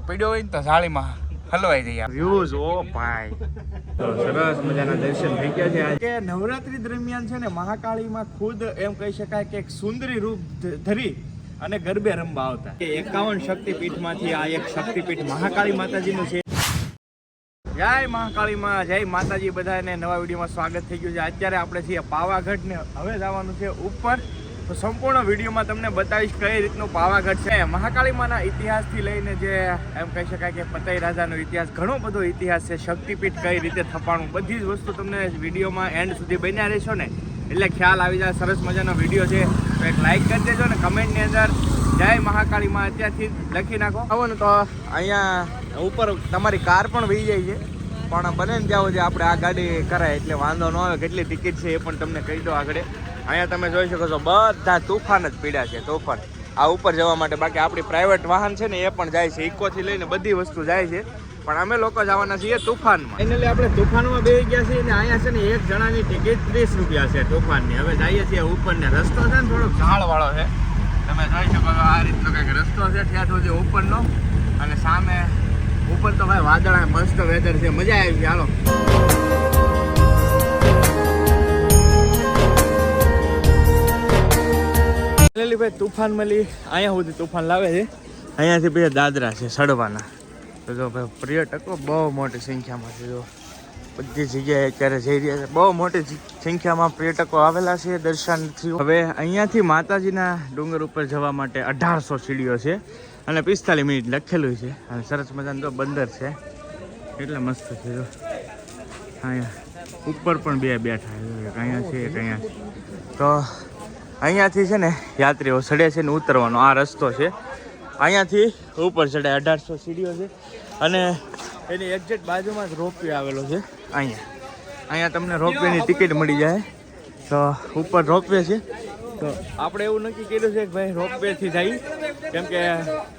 પડ્યો હોય ને તો થાળીમાં હલવાઈ જઈએ. વ્યૂઝ ઓ ભાઈ. તો સરસ મજાના દર્શન થઈ ગયા છે કે નવરાત્રી દરમિયાન છે ને મહાકાળીમાં ખુદ એમ કહી શકાય કે એક સુંદરી રૂપ ધરી અને ગરબે રમવા આવતા. કે એકાવન શક્તિપીઠમાંથી આ એક શક્તિપીઠ મહાકાળી માતાજીનું છે. જય મહાકાળીમાં જય માતાજી બધાને નવા વિડીયોમાં સ્વાગત થઈ ગયું છે. અત્યારે આપણે છીએ પાવાગઢ ને હવે જવાનું છે ઉપર. તો સંપૂર્ણ વિડીયોમાં તમને બતાવીશ કઈ રીતનું પાવાગઢ છે. મહાકાળીમાંના ઇતિહાસથી લઈને જે એમ કહી શકાય કે પતઈ રાજાનો ઇતિહાસ, ઘણો બધો ઇતિહાસ છે. શક્તિપીઠ કઈ રીતે થપાણું બધી જ વસ્તુ તમને વિડીયોમાં એન્ડ સુધી બન્યા રહેશો ને. એટલે ખ્યાલ આવી જાય, સરસ મજાનો વીડિયો છે. તો એક લાઈક કરી દેજો ને કમેન્ટની અંદર જય મહાકાળીમાં અત્યારથી લખી નાખો. આવો ને તો અહીંયા ઉપર તમારી કાર પણ વહી જાય છે. પણ બને ને ત્યાં સુધી આપણે આ ગાડી કરાય, એટલે વાંધો ન આવે. કેટલી ટિકિટ છે એ પણ તમને કહી દો આગળ. અહીંયા તમે જોઈ શકો છો, બધા તુફાન જ પીડ્યા છે, તોફાન. આ ઉપર જવા માટે બાકી આપણી પ્રાઇવેટ વાહન છે ને, એ પણ જાય છે. ઇકોથી લઈને બધી વસ્તુ જાય છે. પણ અમે લોકો જવાના છીએ તુફાનમાં. ફાઇનલી આપણે તુફાનમાં બેસી ગયા છીએ અને અહીંયા છે ને એક જણાની ટિકિટ ત્રીસ રૂપિયા છે તુફાનની. હવે જઈએ છીએ ઉપર ને રસ્તો છે ને થોડોક ઝાડવાળો છે. તમે જોઈ શકો છો આ રીતનો કંઈક રસ્તો છે, ત્યાં સુધી ઉપરનો. અને સામે ઉપર તો ભાઈ વાદળા મસ્ત વેધર છે. મજા આવી હાલો. ફાઇનલી ભાઈ, તુફાન મળી. અહીંયા સુધી તુફાન લાવે છે. અહીંયાથી પછી દાદરા છે, સડવાના. તો જો ભાઈ, પર્યટકો બહુ મોટી સંખ્યામાં છે, જો. બધી જગ્યાએ અત્યારે જઈ રહ્યા છે. બહુ મોટી સંખ્યામાં પર્યટકો આવેલા છે દર્શનથી હવે અહીંયાથી માતાજીના ડુંગર ઉપર જવા માટે અઢારસો સીડીઓ છે અને પિસ્તાલીસ મિનિટ લખેલું છે. અને સરસ મજાનું તો બંદર છે. એટલે મસ્ત છે, જો. અહીંયા ઉપર પણ બે બેઠા છે. અહીંયા છે અહીંયા. તો અહીંયાથી છે ને યાત્રીઓ ચડે છે ને ઉતરવાનો. આ રસ્તો છે. અહીંયાથી ઉપર ચડે અઢારસો સીડીઓ છે. અને એની એક્ઝેક્ટ બાજુમાં જ રોપવે આવેલો છે. અહીંયા. અહીંયા તમને રોપવેની ટિકિટ મળી જાય. તો ઉપર રોપવે છે. તો આપણે એવું નક્કી કર્યું છે કે ભાઈ રોપવેથી જઈ કેમ કે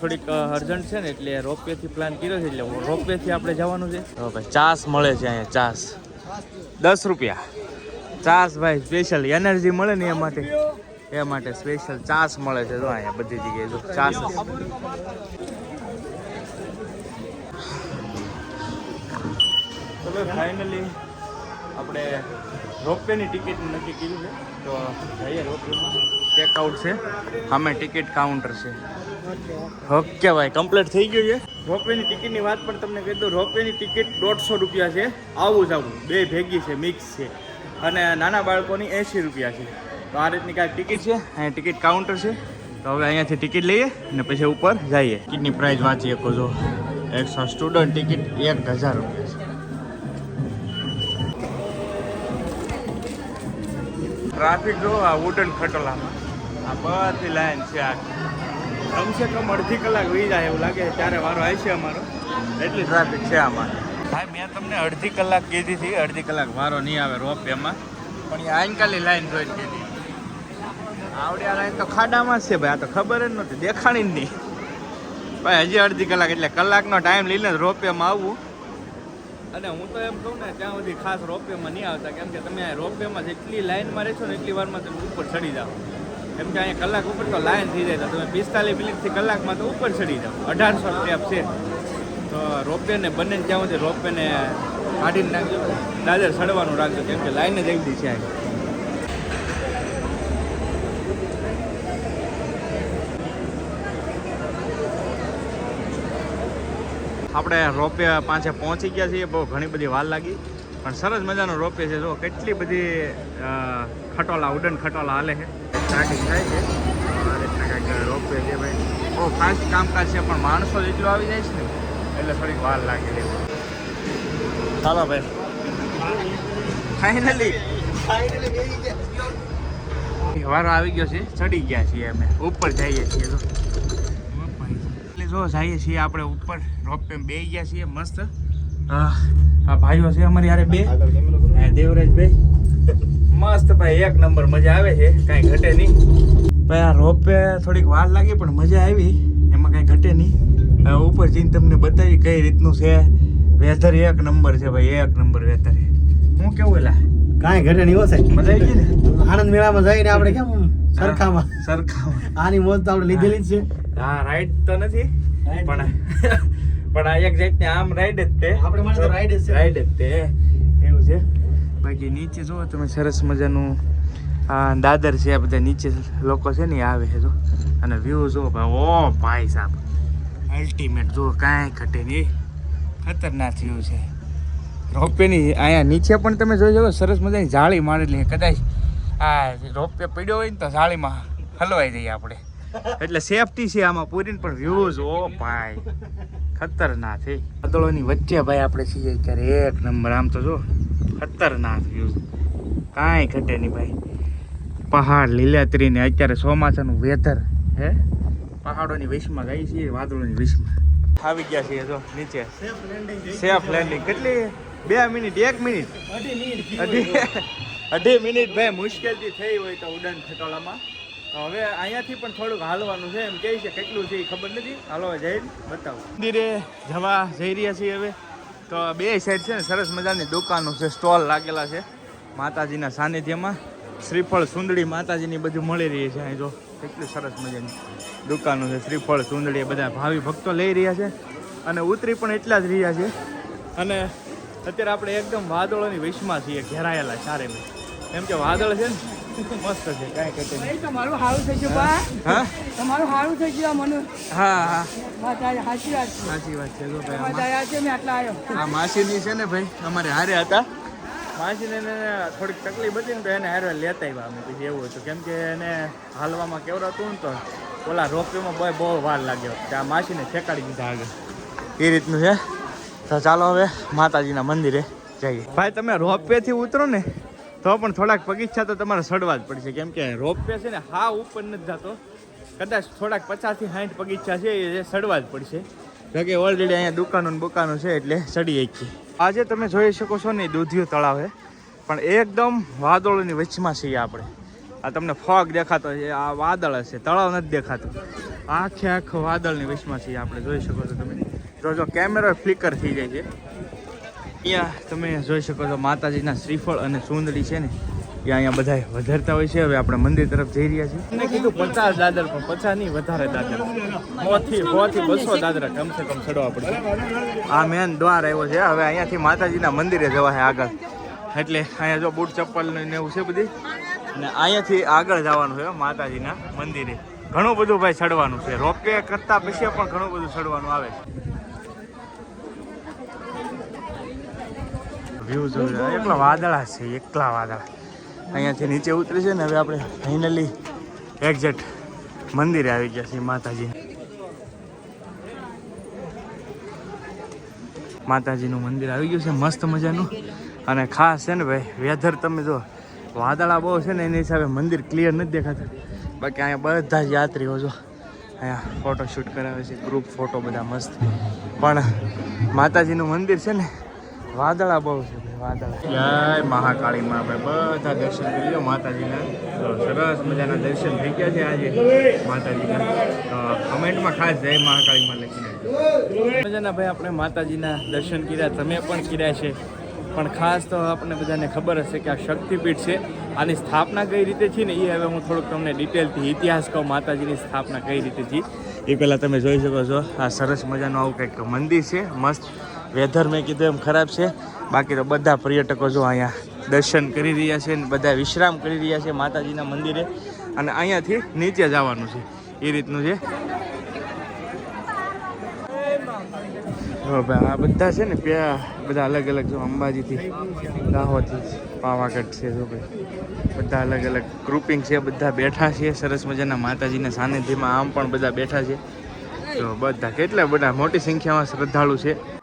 થોડીક અર્જન્ટ છે ને, એટલે રોપવેથી પ્લાન કર્યો છે, એટલે રોપવેથી આપણે જવાનું છે. તો ભાઈ ચાસ મળે છે અહીંયા, ચાસ. દસ રૂપિયા. ચાસ ભાઈ સ્પેશિયલ એનર્જી મળે ને એ માટે. એ માટે સ્પેશિયલ ચાસ મળે છે. જો અહીંયા બધી જગ્યાએ જો ચાસ ચલો ફાઇનલી આપણે રોપવેની ટિકિટ નક્કી કીધું છે. તો જઈએ રોપવેમાં. ચેકઆઉટ છે. અમે ટિકિટ કાઉન્ટર છે. ઓકે ભાઈ કમ્પ્લીટ થઈ ગયું છે? રોપવેની ટિકિટની વાત પણ તમને કહી દઉં. રોપવેની ટિકિટ દોઢસો રૂપિયા છે. આવું જ આવું. બે ભેગી છે મિક્સ છે. અને નાના બાળકોની એંશી રૂપિયા છે. તો આ રીતની કાંઈક ટિકિટ છે? અહીંયા ટિકિટ કાઉન્ટર છે. તો હવે અહીંયાથી ટિકિટ લઈએ અને પછી ઉપર જઈએ. ટિકિટની પ્રાઇસ વાંચી શકો છો એકસો સ્ટુડન્ટ ટિકિટ એક હજાર રૂપિયા ટ્રાફિક જો આ વુડન ખટોલામાં. આ બધી લાઈન છે આ. કમસે કમ અડધી કલાક વી જાય એવું લાગે ત્યારે વારો આવશે અમારો. એટલી ટ્રાફિક છે આમાં. ભાઈ, મેં તમને અડધી કલાક કીધી હતી. અડધી કલાક વારો નહીં આવે રોપ એમાં પણ એ આઈનકાલી લાઈન જોઈને કીધી. આવડી આ લાઈન તો ખાડામાં છે ભાઈ, આ તો ખબર જ નહોતી દેખાણી જ નહીં. ભાઈ, હજી અડધી કલાક એટલે કલાકનો ટાઈમ લઈને રોપવેમાં આવવું અને હું તો એમ કહું ને, ત્યાં સુધી ખાસ રોપવેમાં નહીં આવતા, કેમ કે તમે રોપવેમાં જેટલી લાઈનમાં રહેશો ને એટલી વારમાં તમે ઉપર ચડી જાઓ. કેમ કે અહીંયા કલાક ઉપર તો લાઈન થઈ જાય, તો તમે પિસ્તાલીસ મિનિટથી કલાકમાં તો ઉપર ચડી જાઓ. અઢારસો સ્ટેપ છે. તો રોપવેને બંને ત્યાં સુધી રોપવેને કાઢીને નાખજો. દાદર ચડવાનું રાખજો, કેમ કે લાઈન જ એવી છે. અહીં આપણે રોપે પાસે પહોંચી ગયા છીએ બહુ ઘણી બધી વાર લાગી. પણ સરસ મજાનો રોપે છે જો કેટલી બધી ખટોલા ઉડન ખટોલા હાલે છે. સ્ટાર્ટિંગ થાય છે. કાંઈક રોપે છે ભાઈ. બહુ ફાસ્ટ કામકાજ છે પણ માણસો જેટલો આવી જાય છે ને એટલે થોડીક વાર લાગે છે. ચાલો ભાઈ. ફાઇનલી વારો આવી ગયો છે ચડી ગયા છીએ અમે. ઉપર જઈએ છીએ તો જો જઈએ છીએ આપણે ઉપર. રોપવે બે ગયા છીએ મસ્ત. આ ભાઈઓ છે અમારી યારે બે. દેવરાજ ભાઈ મસ્ત ભાઈ એક નંબર મજા આવે છે. કાંઈ ઘટે નહીં. ભાઈ આ રોપવે થોડીક વાર લાગી પણ મજા આવી. એમાં કાંઈ ઘટે નહીં. ઉપર જઈને તમને બતાવી કઈ રીતનું છે. વેધર એક નંબર છે ભાઈ એક નંબર વેધર હું કેવું એલા? કાંઈ ઘટે નહીં હો સાહેબ. મજા આવી ગઈ ને? આનંદ મેળામાં જઈને આપણે કેમ સરખામાં. સરખામાં. આની મોજ તો આપણે લીધેલી જ છે. હા રાઈડ તો નથી પણ પણ આ એક જાતની આમ રાઈડ જ તે. આપણે તો ride જ છે. રાઈડ જ તે. એવું છે? બાકી નીચે જુઓ તમે સરસ મજાનું આ દાદર છે આ બધા નીચે લોકો છે ને આવે છે જો અને વ્યૂ જુઓ ભાઈ ઓ ભાઈ સાહેબ અલ્ટિમેટ જુઓ કાંઈ ઘટે નહીં. ખતરનાક વ્યૂ છે. રોપવેની અહીંયા નીચે પણ તમે જોઈ શકો સરસ મજાની જાળી મારેલી કદાચ આ રોપવે પડ્યો હોય ને તો જાળીમાં હલવાઈ જઈએ આપણે. એટલે સેફટી છે આમાં પૂરીને પણ વ્યૂઝ ઓ ભાઈ ખતરનાક છે. વાદળોની વચ્ચે ભાઈ આપણે છીએ અત્યારે એક નંબર આમ તો જો ખતરનાક વ્યૂઝ કાંઈ ઘટે નહીં ભાઈ. પહાડ લીલાત્રી ને અત્યારે ચોમાસાનું વેધર હે? પહાડોની વિશમાં ગઈ છીએ વાદળોની વિશમાં આવી ગયા છીએ જો નીચે. સેફ લેન્ડિંગ કેટલી? બે મિનિટ એક મિનિટ. અઢી મિનિટ. અઢી મિનિટ ભાઈ મુશ્કેલથી થઈ હોય તો ઉડાન ખટોલામાં તો હવે અહીંયાથી પણ થોડુંક હાલવાનું છે. એમ કહે છે, કેટલું છે એ ખબર નથી? હાલો જઈ બતાવો. મંદિરે જવા જઈ રહ્યા છીએ હવે. તો બે સાઈડ છે ને, સરસ મજાની દુકાનો છે, સ્ટોલ લાગેલા છે માતાજીના સાનિધ્યમાં. શ્રીફળ સુંદડી માતાજીની બધું મળી રહી છે અહીં જો. કેટલી સરસ મજાની દુકાનો છે, શ્રીફળ સુંદડી બધા ભાવિ ભક્તો લઈ રહ્યા છે અને ઉતરી પણ એટલા જ રહ્યા છે. અને અત્યારે આપણે એકદમ વાદળોની વિશમાં છીએ, ઘેરાયેલા ચારે મેં. એમ કે વાદળ છે ને? મસ્ત છે કાંઈ નહીં. તમારું સારું થઈ ગયું બા. હા? તમારું સારું થઈ ગયું મને. હા હા. સાચી વાત છે. સાચી વાત જો ભાઈ છે મેં આટલા આવ્યો. આ માસીની છે ને ભાઈ અમારે હારે હતા. માસીને એને થોડીક તકલીફ હતી ને તો એને હારે લેતા આવ્યા અમે. પછી એવું હતું કેમ કે એને હાલવામાં કેવડાતું ને તો ઓલા રોપવેમાં બહુ બહુ વાર લાગ્યો. કે આ માસીને ફેંકાડી દીધા આગળ. એ રીતનું છે. તો ચાલો હવે માતાજીના મંદિરે જઈએ. ભાઈ તમે રોપવેથી ઉતરો ને. તો પણ થોડાક પગીચા તો તમારે સડવા જ પડશે. કેમ કે રોપવે છે ને, હા, ઉપર નથી જતો. કદાચ થોડાક પચાસથી સાઠ પગીચા છે, એ સડવા જ પડશે. જોકે ઓલરેડી અહીંયા દુકાનો બુકાનો છે, એટલે સડી શકીએ આજે તમે જોઈ શકો છો ને દૂધિયું તળાવ છે પણ એકદમ વાદળોની વચમાં છીએ આપણે. આ તમને ફોગ દેખાતો છે, આ વાદળ હશે, તળાવ નથી દેખાતું. આખે આખો વાદળની વચમાં છીએ આપણે, જોઈ શકો છો તમે. જો જો, કેમેરો ફ્લિકર થઈ જાય છે. અહીંયા તમે જોઈ શકો છો માતાજીના શ્રીફળ અને સુંદરી છે ને એ અહીંયા બધા વધારતા હોય છે. હવે આપણે મંદિર તરફ જઈ રહ્યા છીએ. મેં કીધું પચાસ દાદર પણ પચાસ નહીં વધારે દાદર. સોથી સોથી બસો દાદરા કમસે કમ ચડવા પડશે. આ મેન દ્વાર આવ્યો છે. હવે અહીંયાથી માતાજીના મંદિરે જવા છે આગળ. એટલે અહીંયા જો બૂટ ચપ્પલ ને એવું છે બધી. ને અહીંયાથી આગળ જવાનું છે માતાજીના મંદિરે. ઘણું બધું ભાઈ ચડવાનું છે. રોપવે કરતા પછી પણ ઘણું બધું ચડવાનું આવે વ્યૂ જોયું એકલા વાદળા છે, એકલા વાદળા. અહીંયાથી નીચે ઉતરી છે ને હવે આપણે ફાઇનલી એક્ઝેક્ટ મંદિરે આવી ગયા છીએ માતાજી. માતાજીનું મંદિર આવી ગયું છે, મસ્ત મજાનું. અને ખાસ છે ને ભાઈ વેધર તમે જો, વાદળા બહુ છે ને એની હિસાબે મંદિર ક્લિયર નથી દેખાતું. બાકી અહીંયા બધા જ યાત્રીઓ જો અહીંયા ફોટો શૂટ કરાવે છે ગ્રુપ ફોટો બધા મસ્ત. પણ માતાજીનું મંદિર છે ને વાદળા બહુ છે ભાઈ, વાદળા. જય મહાકાળી માં ભાઈ બધા દર્શન કરી લો માતાજીના. તો સરસ મજાના દર્શન થઈ ગયા છે આજે માતાજીના. તો કમેન્ટમાં ખાસ જય મહાકાળી માં લખીને આવજો. મજાના ભાઈ આપણે માતાજીના દર્શન કર્યા તમે પણ કર્યા છે. પણ ખાસ તો આપણને બધાને ખબર હશે કે આ શક્તિપીઠ છે. આની સ્થાપના કઈ રીતે છે ને એ હવે હું થોડુંક તમને ડિટેલથી ઇતિહાસ કહું માતાજીની સ્થાપના કઈ રીતે છે એ પહેલાં તમે જોઈ શકો છો આ સરસ મજાનું આવું કંઈક મંદિર છે મસ્ત. વેધર મેં કીધું એમ ખરાબ છે. બાકી તો બધા પર્યટકો જો અહીંયા દર્શન કરી રહ્યા છે ને બધા વિશ્રામ કરી રહ્યા છે માતાજીના મંદિરે. અને અહીંયાથી નીચે જવાનું છે. એ રીતનું છે. આ બધા છે ને પ્યા બધા અલગ અલગ જો અંબાજીથી, દાહોદથી, પાવાગઢ છે જો ભાઈ. બધા અલગ અલગ ગ્રુપિંગ છે, બધા બેઠા છે. સરસ મજાના માતાજીના સાનિધ્યમાં આમ પણ બધા બેઠા છે. તો બધા કેટલા બધા મોટી સંખ્યામાં શ્રદ્ધાળુ છે.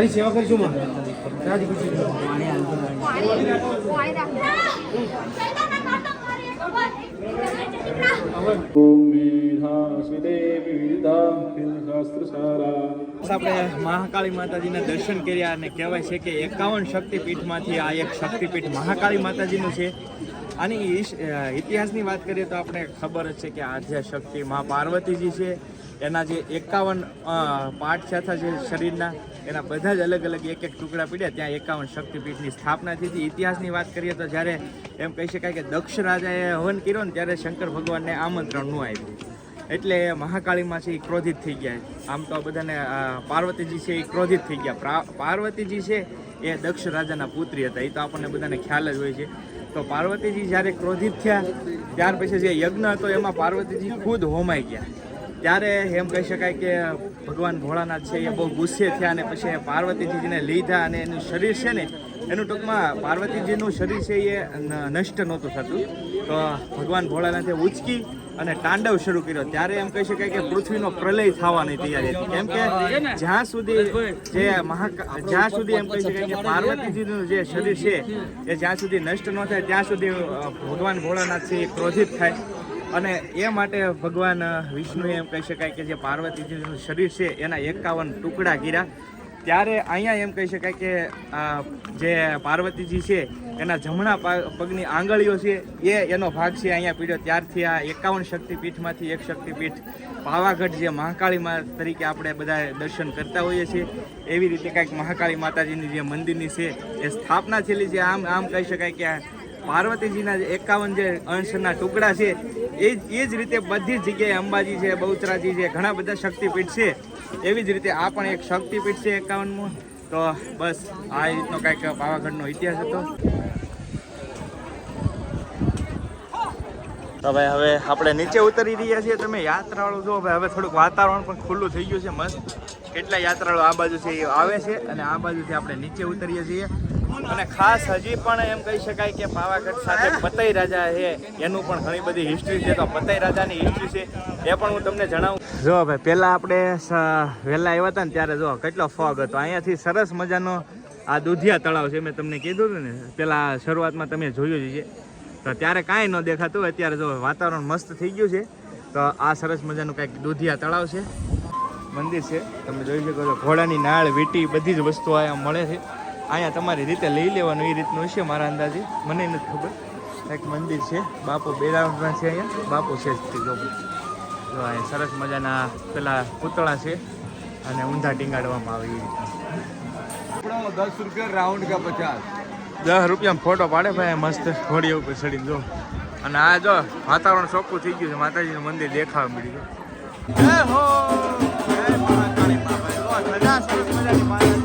તારી સેવા કરીશું માં. રાજી આપણે મહાકાળી માતાજીના દર્શન કર્યા અને કહેવાય છે કે એકાવન શક્તિપીઠમાંથી આ એક શક્તિપીઠ મહાકાળી માતાજીનું છે. આની ઇતિહાસની વાત કરીએ તો આપણે ખબર જ છે કે આદ્ય શક્તિ મા પાર્વતીજી છે. એના જે એકાવન પાઠ થયા હતા જે શરીરના, એના બધા જ અલગ અલગ એક એક ટુકડા પડ્યા, ત્યાં એકાવન શક્તિપીઠની સ્થાપના થઈ ઇતિહાસની વાત કરીએ તો જ્યારે એમ કહી શકાય કે દક્ષ રાજાએ હવન કર્યો ને ત્યારે શંકર ભગવાનને આમંત્રણ ન આપ્યું. એટલે મહાકાળીમાં છે એ ક્રોધિત થઈ ગયા. આમ તો બધાને પાર્વતીજી છે એ ક્રોધિત થઈ ગયા. પ્રા- પાર્વતીજી છે એ દક્ષ રાજાના પુત્રી હતા. એ તો આપણને બધાને ખ્યાલ જ હોય છે. તો પાર્વતીજી જ્યારે ક્રોધિત થયા, ત્યાર પછી જે યજ્ઞ હતો, એમાં પાર્વતીજી ખુદ હોમાઈ ગયા. ત્યારે એમ કહી શકાય કે ભગવાન ભોળાનાથ છે, એ બહુ ગુસ્સે થયા અને પછી પાર્વતીજીને લીધા અને એનું શરીર છે ને, એનું ટૂંકમાં પાર્વતીજીનું શરીર છે એ નષ્ટ નહોતું થતું. તો ભગવાન ભોળાનાથે ઉચકી અને તાંડવ શરૂ કર્યો. ત્યારે એમ કહી શકાય કે પૃથ્વીનો પ્રલય થવાની તૈયારી હતી. કેમ કે જ્યાં સુધી જે મહાકા, જ્યાં સુધી એમ કહી શકાય કે પાર્વતીજીનું જે શરીર છે, એ જ્યાં સુધી નષ્ટ ન થાય, ત્યાં સુધી ભગવાન ભોળાનાથ છે એ ક્રોધિત થાય. અને એ માટે ભગવાન વિષ્ણુએ એમ કહી શકાય કે જે પાર્વતીજીનું શરીર છે, એના એકાવન ટુકડા કર્યા. ત્યારે અહીંયા એમ કહી શકાય કે જે પાર્વતીજી છે, એના જમણા પગની આંગળીઓ છે, એ એનો ભાગ છે અહીંયા પીડ્યો. ત્યારથી આ એકાવન શક્તિપીઠમાંથી એક શક્તિપીઠ પાવાગઢ જે મહાકાળી મા તરીકે આપણે બધા દર્શન કરતા હોઈએ છીએ, એવી રીતે કાંઈક મહાકાળી માતાજીની જે મંદિરની છે, એ સ્થાપના થયેલી છે. આમ આમ કહી શકાય કે પાર્વતીજીના એકાવન જે અંશના ટુકડા છે એ એ જ રીતે બધી જગ્યાએ અંબાજી છે, બહુચરાજી છે, ઘણા બધા શક્તિપીઠ છે. એવી જ રીતે આ પણ એક શક્તિપીઠ છે એકાવનમું. તો બસ, આ રીતનો કાંઈક પાવાગઢનો ઇતિહાસ હતો. તો ભાઈ, હવે આપણે નીચે ઉતરી રહ્યા છીએ. તમે યાત્રાળુ જો ભાઈ હવે થોડુંક વાતાવરણ પણ ખુલ્લું થઈ ગયું છે, મસ્ત. કેટલા યાત્રાળુ આ બાજુ છે એ આવે છે અને આ બાજુથી આપણે નીચે ઉતરીએ છીએ. અને ખાસ હજી પણ એમ કહી શકાય કે પાવાગઢ સાથે પતઈ રાજા છે. એનું પણ ઘણી બધી હિસ્ટ્રી છે. તો પતઈ રાજાની હિસ્ટ્રી છે. એ પણ હું તમને જણાવું. જો ભાઈ, પહેલાં આપણે વહેલા આવ્યા હતા ને ત્યારે જો કેટલો ફોગ હતો. અહીંયાથી સરસ મજાનો આ દુધિયા તળાવ છે, મેં તમને કીધું હતું ને. પેલા શરૂઆતમાં તમે જોયું જ છે તો ત્યારે કાંઈ ન દેખાતું. અત્યારે જો વાતાવરણ મસ્ત થઈ ગયું છે. તો આ સરસ મજાનું કંઈક દૂધિયા તળાવ છે. મંદિર છે. તમે જોઈ શકો છો. ઘોડાની નાળ, વીટી, બધી જ વસ્તુઓ અહીંયા મળે છે. અહીંયા તમારી રીતે લઈ લેવાનું એ રીતનું છે મારા અંદાજે. મને નથી ખબર. એક મંદિર છે. બાપુ બેરાવના છે અહીંયા. બાપુ છે જો અહીંયા સરસ મજાના પેલા પૂતળા છે અને ઊંધા ટીંગાડવામાં આવે એ રીતના. દસ રૂપિયા રાઉન્ડ કા પચાસ દસ રૂપિયામાં ફોટો પાડે ભાઈ, મસ્ત ઘોડી ઉપર ચડી જો. અને આ જો વાતાવરણ ચોખ્ખું થઈ ગયું છે. માતાજીનું મંદિર દેખાવા મળ્યું જય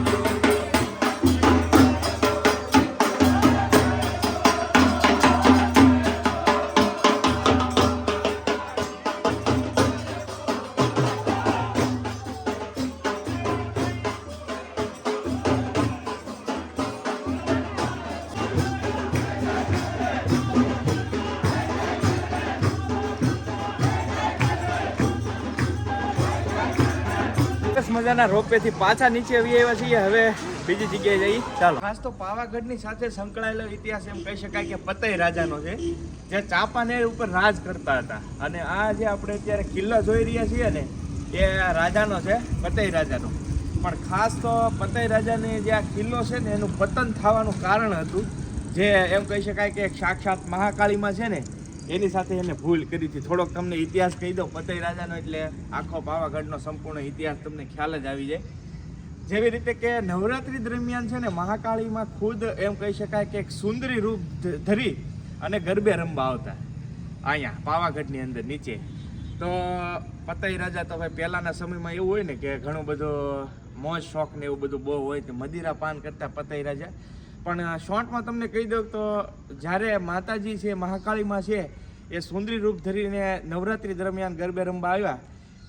માતાજીની. રોપવે મજાના રોપેથી પાછા નીચે આવી આવ્યા છીએ. હવે બીજી જગ્યાએ જઈ ચાલો. ખાસ તો પાવાગઢની સાથે સંકળાયેલો ઇતિહાસ એમ કહી શકાય કે પતઈ રાજાનો છે, જે ચાંપાનેર ઉપર રાજ કરતા હતા. અને આ જે આપણે અત્યારે કિલ્લો જોઈ રહ્યા છીએ ને, એ રાજાનો છે પતઈ રાજાનો. પણ ખાસ તો પતઈ રાજાને જે આ કિલ્લો છે ને, એનું પતન થવાનું કારણ હતું. જે એમ કહી શકાય કે સાક્ષાત મહાકાળીમાં છે ને એની સાથે એને ભૂલ કરી હતી. થોડોક તમને ઇતિહાસ કહી દઉં, પતઈ રાજાનો એટલે આખો પાવાગઢનો સંપૂર્ણ ઇતિહાસ તમને ખ્યાલ જ આવી જાય. જેવી રીતે કે નવરાત્રી દરમિયાન છે ને, મહાકાળીમાં ખુદ એમ કહી શકાય કે એક સુંદરી રૂપ ધરી અને ગરબે રમવા આવતા અહીંયા પાવાગઢની અંદર નીચે. તો પતઈ રાજા તો ભાઈ પહેલાંના સમયમાં એવું હોય ને કે ઘણું બધું મોજ શોખ ને એવું બધું બહુ હોય, તો મદિરા પાન કરતા પતઈ રાજા. પણ શોર્ટમાં તમને કહી દઉં તો જ્યારે માતાજી છે, મહાકાળીમાં છે, એ સુંદરી રૂપ ધરીને નવરાત્રી દરમિયાન ગરબે રમવા આવ્યા,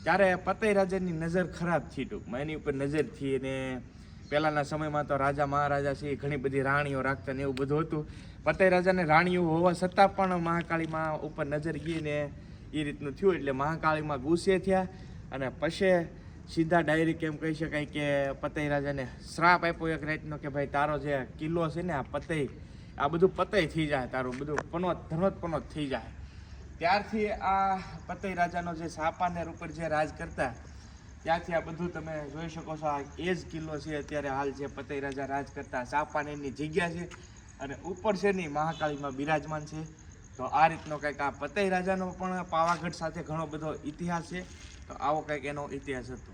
ત્યારે પતઈ રાજાની નજર ખરાબ થઈ ટૂંકમાં. એની ઉપર નજર થઈ અને પહેલાંના સમયમાં તો રાજા મહારાજા છે ઘણી બધી રાણીઓ રાખતા ને એવું બધું હતું. પતઈ રાજાને રાણીઓ હોવા છતાં પણ મહાકાળીમાં ઉપર નજર ગઈ ને એ રીતનું થયું, એટલે મહાકાળીમાં ગુસ્સે થયા અને પછી સીધા ડાયરેક્ટ એમ કહી શકાય કે પતઈ રાજાને શ્રાપ આપ્યો એક રાતનો કે ભાઈ તારો જે કિલ્લો છે ને આ પતઈ, આ બધું પતઈ થઈ જાય તારું, બધું પનોત, ધનોત પનોત થઈ જાય. ત્યારથી આ પતઈ રાજાનો જે સાપાનેર ઉપર જે રાજ કરતા ત્યાંથી આ બધું તમે જોઈ શકો છો, આ એ જ કિલ્લો છે અત્યારે હાલ જે પતઈ રાજા રાજ કરતા સાપાનેરની જગ્યા છે અને ઉપર છે નહીં મહાકાળીમાં બિરાજમાન છે. તો આ રીતનો કંઈક આ પતઈ રાજાનો પણ પાવાગઢ સાથે ઘણો બધો ઇતિહાસ છે. તો આવો કંઈક એનો ઇતિહાસ હતો.